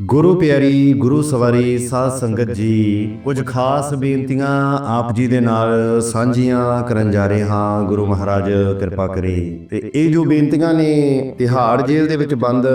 ਗੁਰੂ ਪਿਆਰੀ, ਗੁਰੂ ਸਵਾਰੀ, ਸਾਧ ਸੰਗਤ ਜੀ, ਕੁਝ ਖਾਸ ਬੇਨਤੀਆਂ ਆਪ ਜੀ ਦੇ ਨਾਲ ਸਾਂਝੀਆਂ ਕਰਨ ਜਾ ਰਹੇ ਹਾਂ। ਗੁਰੂ ਮਹਾਰਾਜ, ਕਿਰਪਾ ਕਰੇ। ਤੇ ਇਹ ਜੋ ਬੇਨਤੀਆਂ ਨੇ, ਤਿਹਾੜ ਜੇਲ੍ਹ ਦੇ ਵਿੱਚ ਬੰਦ,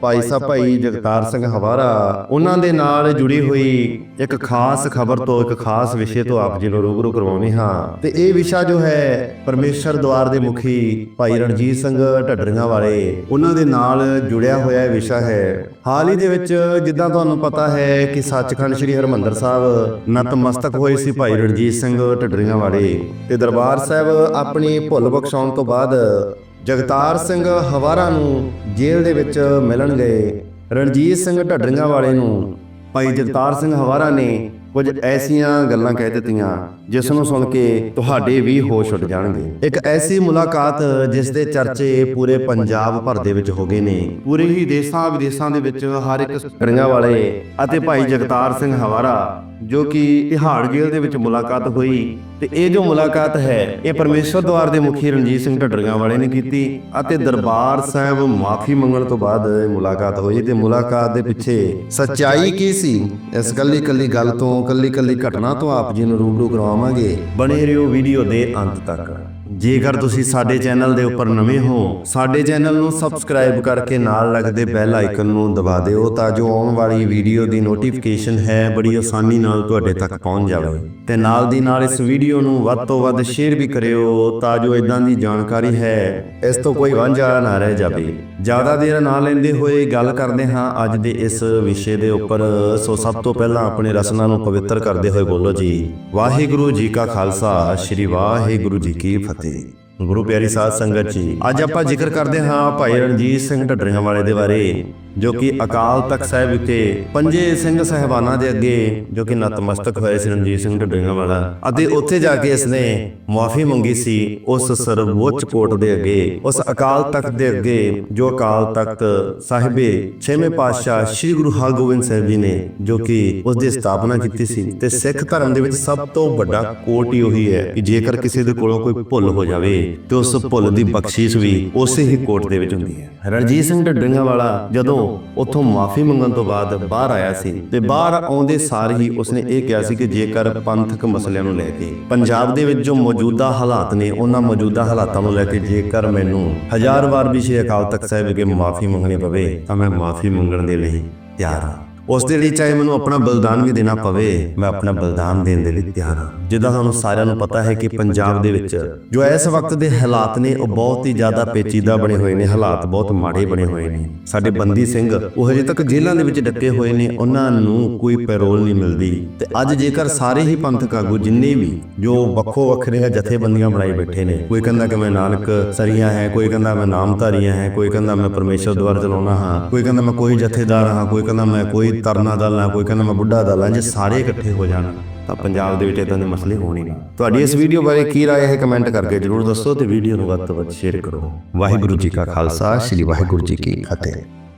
ਭਾਈ ਸਾਹਿਬ, ਭਾਈ ਜਗਤਾਰ ਸਿੰਘ ਹਵਾਰਾ, ਉਹਨਾਂ ਦੇ ਨਾਲ ਜੁੜੀ ਹੋਈ ਇੱਕ ਖਾਸ ਖਬਰ ਤੋਂ, ਇੱਕ ਖਾਸ ਵਿਸ਼ੇ ਤੋਂ ਆਪ ਜੀ ਨੂੰ ਰੂਬਰੂ ਕਰਵਾਉਂਦੇ ਹਾਂ। ਤੇ ਇਹ ਵਿਸ਼ਾ ਜੋ ਹੈ, ਪਰਮੇਸ਼ਰ ਦਵਾਰ ਦੇ ਮੁਖੀ ਭਾਈ ਰਣਜੀਤ ਸਿੰਘ ਢੱਡਰੀਆਂ ਵਾਲੇ, ਉਹਨਾਂ ਦੇ ਨਾਲ ਜੁੜਿਆ ਹੋਇਆ ਵਿਸ਼ਾ ਹੈ। ਹਾਲ ਹੀ ਦੇ ਵਿੱਚ ਜਿੱਦਾਂ ਤੁਹਾਨੂੰ ਪਤਾ ਹੈ ਕਿ ਸੱਚਖੰਡ ਸ੍ਰੀ ਹਰਮੰਦਰ ਸਾਹਿਬ ਨਤਮਸਤਕ ਹੋਏ ਸੀ ਭਾਈ ਰਣਜੀਤ ਸਿੰਘ ਢੱਡਰੀਆਂ ਵਾਲੇ ਤੇ ਦਰਬਾਰ ਸਾਹਿਬ ਆਪਣੀ ਭੁੱਲ ਬਖਸ਼ਾਉਣ ਤੋਂ ਬਾਅਦ ਜਗਤਾਰ ਸਿੰਘ ਹਵਾਰਾ ਨੂੰ ਜੇਲ੍ਹ ਦੇ ਵਿੱਚ ਮਿਲਣ ਗਏ। ਰਣਜੀਤ ਸਿੰਘ ਢੱਡਰੀਆਂ ਵਾਲੇ ਨੂੰ ਭਾਈ ਜਗਤਾਰ ਸਿੰਘ ਹਵਾਰਾ ਨੇ ਕੁਝ ਐਸੀਆਂ ਗੱਲਾਂ ਕਹਿ ਦਿੱਤੀਆਂ ਜਿਸ ਨੂੰ ਸੁਣ ਕੇ ਤੁਹਾਡੇ ਵੀ ਹੋਸ਼ ਉੱਡ ਜਾਣਗੇ। ਇੱਕ ਐਸੀ ਮੁਲਾਕਾਤ ਜਿਸ ਦੇ ਚਰਚੇ ਪੂਰੇ ਪੰਜਾਬ ਭਰ ਦੇ ਵਿੱਚ ਹੋ ਗਏ ਨੇ। ਪੂਰੇ ਹੀ ਦੇਸ਼ਾਂ ਵਿਦੇਸ਼ਾਂ ਦੇ ਵਿੱਚ ਹਰ ਇੱਕ ਕੜੀਆਂ ਵਾਲੇ ਅਤੇ ਭਾਈ ਜਗਤਾਰ ਸਿੰਘ ਹਵਾਰਾ ਜੋ ਕਿ ਤਿਹਾੜ ਜੇਲ੍ਹ ਦੇ ਵਿੱਚ ਮੁਲਾਕਾਤ ਹੋਈ ਤੇ ਇਹ ਜੋ ਮੁਲਾਕਾਤ ਹੈ, ਇਹ ਪਰਮੇਸ਼ਵਰ ਦਵਾਰ ਦੇ ਮੁਖੀ ਰਣਜੀਤ ਸਿੰਘ ਢੱਡਰੀਆਂ ਵਾਲੇ ਨੇ ਕੀਤੀ ਅਤੇ ਦਰਬਾਰ ਸਾਹਿਬ ਮਾਫੀ ਮੰਗਣ ਤੋਂ ਬਾਅਦ ਇਹ ਮੁਲਾਕਾਤ ਹੋਈ ਤੇ ਮੁਲਾਕਾਤ ਦੇ ਪਿੱਛੇ ਸੱਚਾਈ ਕੀ ਸੀ? ਇਸ ਕੱਲੀ ਕੱਲੀ ਗੱਲ ਤੋਂ ਕੱਲੀ ਕੱਲੀ ਘਟਨਾ ਤੋਂ ਆਪ ਜੀ ਨੂੰ ਰੂਬਰੂ ਕਰਵਾਵਾਂਗੇ ਬਣੇ ਰਹੋ ਵੀਡੀਓ ਦੇ ਅੰਤ ਤੱਕ। ਜੇਕਰ ਤੁਸੀਂ ਸਾਡੇ ਚੈਨਲ ਦੇ ਉੱਪਰ ਨਵੇਂ ਹੋ, ਸਾਡੇ ਚੈਨਲ ਨੂੰ ਸਬਸਕ੍ਰਾਈਬ ਕਰਕੇ ਨਾਲ ਲੱਗਦੇ ਬੈਲ ਆਈਕਨ ਨੂੰ ਦਬਾ ਦਿਓ ਤਾਂ ਜੋ ਆਉਣ ਵਾਲੀ ਵੀਡੀਓ ਦੀ ਨੋਟੀਫਿਕੇਸ਼ਨ ਹੈ, ਬੜੀ ਆਸਾਨੀ ਨਾਲ ਤੁਹਾਡੇ ਤੱਕ ਪਹੁੰਚ ਜਾਵੇ। ਤੇ ਨਾਲ ਦੀ ਨਾਲ ਇਸ ਵੀਡੀਓ ਨੂੰ ਵੱਧ ਤੋਂ ਵੱਧ ਸ਼ੇਅਰ ਵੀ ਕਰਿਓ ਤਾਂ ਜੋ ਇਦਾਂ ਦੀ ਜਾਣਕਾਰੀ ਹੈ, ਇਸ ਤੋਂ ਕੋਈ ਵਾਂਝਾ ਨਾ ਰਹਿ ਜਾਵੇ। ਜ਼ਿਆਦਾ ਦੇਰ ਨਾ ਲੈਂਦੇ ਹੋਏ ਗੱਲ ਕਰਦੇ ਹਾਂ ਅੱਜ ਦੇ ਇਸ ਵਿਸ਼ੇ ਦੇ ਉੱਪਰ। ਸੋ ਸਭ ਤੋਂ ਪਹਿਲਾਂ ਆਪਣੇ ਰਸਨਾ ਨੂੰ ਪਵਿੱਤਰ ਕਰਦੇ ਹੋਏ ਬੋਲੋ ਜੀ। ਵਾਹਿਗੁਰੂ ਜੀ ਕਾ ਖਾਲਸਾ, ਸ੍ਰੀ ਵਾਹਿਗੁਰੂ ਜੀ ਕੀ ਫਤਿਹ। ਗੁਰੂ ਪਿਆਰੀ ਸਾਧ ਸੰਗਤ ਜੀ, ਅੱਜ ਆਪਾਂ ਜ਼ਿਕਰ ਕਰਦੇ ਹਾਂ ਭਾਈ ਰਣਜੀਤ ਸਿੰਘ ਢੱਡਰੀਆਂ ਵਾਲੇ ਦੇ ਬਾਰੇ। ਜੋ ਕਿ ਅਕਾਲ ਤਖਤ ਸਾਹਿਬ ਵਿਖੇ ਪੰਜੇ ਸਿੰਘ ਸਹਿਬਾਨਾਂ ਦੇ ਅੱਗੇ ਜੋ ਕਿ ਨਤਮਸਤਕ ਹੋਏ ਸੀ ਰਣਜੀਤ ਸਿੰਘ ਢੱਡਰੀਆਂ ਵਾਲਾ। ਅਤੇ ਉੱਥੇ ਜਾ ਕੇ ਇਸਨੇ ਮੁਆਫੀ ਮੰਗੀ ਸੀ ਉਸ ਸਰਵੋੱਚ ਕੋਰਟ ਦੇ ਅੱਗੇ। ਉਸ ਅਕਾਲ ਤਖਤ ਦੇ ਅੱਗੇ ਜੋ ਅਕਾਲ ਤਖਤ ਸਾਹਿਬੇ ਛੇਵੇਂ ਪਾਤਸ਼ਾਹ ਸ੍ਰੀ ਗੁਰੂ ਹਰਗੋਬਿੰਦ ਸਾਹਿਬ ਜੀ ਨੇ ਜੋ ਕਿ ਉਸ ਦੀ ਸਥਾਪਨਾ ਕੀਤੀ ਸੀ। ਤੇ ਸਿੱਖ ਧਰਮ ਦੇ ਵਿੱਚ ਸਭ ਤੋਂ ਵੱਡਾ ਕੋਟ ਹੀ ਉਹੀ ਹੈ ਕਿ ਜੇਕਰ ਕਿਸੇ ਦੇ ਕੋਲੋਂ ਕੋਈ ਭੁੱਲ ਹੋ ਜਾਵੇ ਤੇ ਉਸ ਭੁੱਲ ਦੀ ਬਖਸ਼ਿਸ਼ ਵੀ ਉਸੇ ਹੀ ਕੋਟ ਦੇ ਵਿੱਚ ਹੁੰਦੀ ਹੈ ਰਣਜੀਤ ਸਿੰਘ ਢੱਡਰੀਆਂ ਵਾਲਾ ਜਦੋਂ ਉੱਥੋਂ ਮਾਫੀ ਮੰਗਣ ਤੋਂ ਬਾਅਦ ਬਾਹਰ ਆਇਆ ਸੀ ਤੇ ਬਾਹਰ ਆਉਂਦੇ ਸਾਰ ਹੀ ਉਸਨੇ ਇਹ ਕਿਹਾ ਸੀ ਕਿ ਜੇਕਰ ਪੰਥਕ ਮਸਲਿਆਂ ਨੂੰ ਲੈ ਕੇ ਪੰਜਾਬ ਦੇ ਵਿੱਚ ਜੋ ਮੌਜੂਦਾ ਹਾਲਾਤ ਨੇ, ਉਹਨਾਂ ਮੌਜੂਦਾ ਹਾਲਾਤਾਂ ਨੂੰ ਲੈ ਕੇ ਜੇਕਰ ਮੈਨੂੰ ਹਜ਼ਾਰ ਵਾਰ ਵੀ ਸ਼੍ਰੀ ਅਕਾਲ ਤਖਤ ਸਾਹਿਬ ਵਿਖੇ ਮਾਫੀ ਮੰਗਣੀ ਪਵੇ, ਤਾਂ ਮੈਂ ਮਾਫੀ ਮੰਗਣ ਦੇ ਲਈ ਤਿਆਰ ਹਾਂ। ਉਸ ਦੇ ਲਈ ਚਾਹੇ ਮੈਨੂੰ ਆਪਣਾ ਬਲਿਦਾਨ ਵੀ ਦੇਣਾ ਪਵੇ, ਮੈਂ ਆਪਣਾ ਬਲਿਦਾਨ ਦੇਣ ਦੇ ਲਈ ਤਿਆਰ ਹਾਂ। ਜਿੱਦਾਂ ਤੁਹਾਨੂੰ ਸਾਰਿਆਂ ਨੂੰ ਪਤਾ ਹੈ ਕਿ ਪੰਜਾਬ ਦੇ ਵਿੱਚ ਜੋ ਇਸ ਵਕਤ ਦੇ ਹਾਲਾਤ ਨੇ, ਉਹ ਬਹੁਤ ਹੀ ਜ਼ਿਆਦਾ ਪੇਚੀਦਾ ਬਣੇ ਹੋਏ ਨੇ, ਹਾਲਾਤ ਬਹੁਤ ਮਾੜੇ ਬਣੇ ਹੋਏ ਨੇ। ਸਾਡੇ ਬੰਦੀ ਸਿੰਘ ਉਹ ਹਜੇ ਤੱਕ ਜੇਲ੍ਹਾਂ ਦੇ ਵਿੱਚ ਡੱਕੇ ਹੋਏ ਨੇ, ਉਹਨਾਂ ਨੂੰ ਕੋਈ ਪੈਰੋਲ ਨਹੀਂ ਮਿਲਦੀ। ਤੇ ਅੱਜ ਜੇਕਰ ਸਾਰੇ ਹੀ ਪੰਥਕ ਆਗੂ ਜਿੰਨੇ ਵੀ ਜੋ ਵੱਖੋ ਵੱਖਰੇ ਜਥੇਬੰਦੀਆਂ ਬਣਾਈ ਬੈਠੇ ਨੇ, ਕੋਈ ਕਹਿੰਦਾ ਕਿ ਮੈਂ ਨਾਨਕ ਸਰੀਆਂ ਹੈ, ਕੋਈ ਕਹਿੰਦਾ ਮੈਂ ਨਾਮਧਾਰੀਆਂ ਹੈ, ਕੋਈ ਕਹਿੰਦਾ ਮੈਂ ਪਰਮੇਸ਼ਰ ਦੁਆਰ ਚਲਾਉਣਾ ਹਾਂ, ਕੋਈ ਕਹਿੰਦਾ ਮੈਂ ਕੋਈ ਜਥੇਦਾਰ ਹਾਂ, ਕੋਈ ਕਹਿੰਦਾ ਮੈਂ ਕੋਈ ਤਰਨਾ ਦਲ ਹਾਂ ਕੋਈ ਕਹਿੰਦਾ ਮੈਂ ਬੁੱਢਾ ਦਲ ਹਾਂ ਜੇ ਸਾਰੇ ਇਕੱਠੇ ਹੋ ਜਾਣ ਤਾਂ ਪੰਜਾਬ ਦੇ ਵਿੱਚ ਇਦਾਂ ਦੇ ਮਸਲੇ ਹੋਣੇ ਨਹੀਂ ਤੁਹਾਡੀ ਇਸ ਵੀਡੀਓ ਬਾਰੇ ਕੀ رائے ਹੈ ਕਮੈਂਟ ਕਰਕੇ ਜਰੂਰ ਦੱਸੋ ਤੇ ਵੀਡੀਓ ਨੂੰ ਵੱਧ ਤੋਂ ਵੱਧ ਸ਼ੇਅਰ ਕਰੋ ਵਾਹਿਗੁਰੂ ਜੀ ਕਾ ਖਾਲਸਾ ਸ੍ਰੀ ਵਾਹਿਗੁਰੂ ਜੀ ਕੀ ਫਤਿਹ